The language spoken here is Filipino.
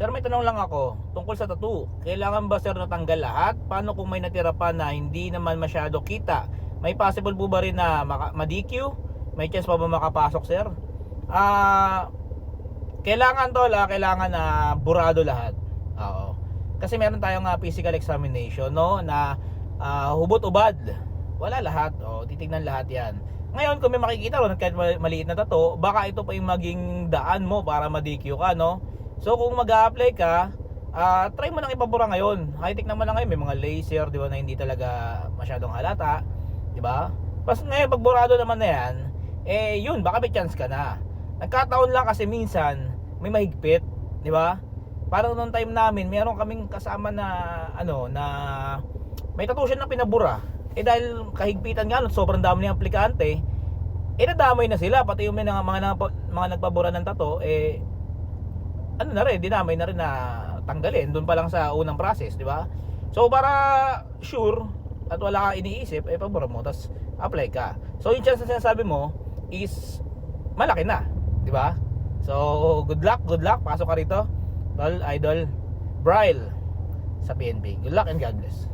Sir, may tanong lang ako tungkol sa tattoo. Kailangan ba sir natanggal lahat? Paano kung may natira pa na hindi naman masyado kita? May possible po ba rin na ma-DQ? May chance pa ba makapasok sir? Ah, kailangan to la, kailangan na burado lahat. Oo. Kasi meron tayong ah, physical examination no na ah, hubot-ubad. Wala lahat. Oh, titignan lahat 'yan. Ngayon kung may makikita ron kahit ma- maliit na tato, baka ito pa yung maging daan mo para ma-DQ ka, no? So kung mag-a-apply ka, ah, try mo nang ipabura ngayon. High-tech naman na ngayon, may mga laser, 'di ba, na hindi talaga masyadong halata, 'di ba? Pas ngayon pag burado naman na 'yan, eh yun, baka may chance ka na. Nagkataon lang kasi minsan may mahigpit, 'di ba? Parang noong time namin, meron kaming kasama na ano na may tattoo na pinabura. Eh dahil kahigpitan nga sobrang dami ng aplikante, eh nadamay na sila pati yung mga mga, mga nagpabura ng tattoo eh ano na rin, dinamay na rin na tanggalin doon pa lang sa unang process, di ba? So para sure at wala ka iniisip, eh pabura mo, tapos apply ka. So yung chance na sinasabi mo is malaki na, di ba? So good luck, good luck, pasok ka rito. Tol, idol, Bryle sa PNP. Good luck and God bless.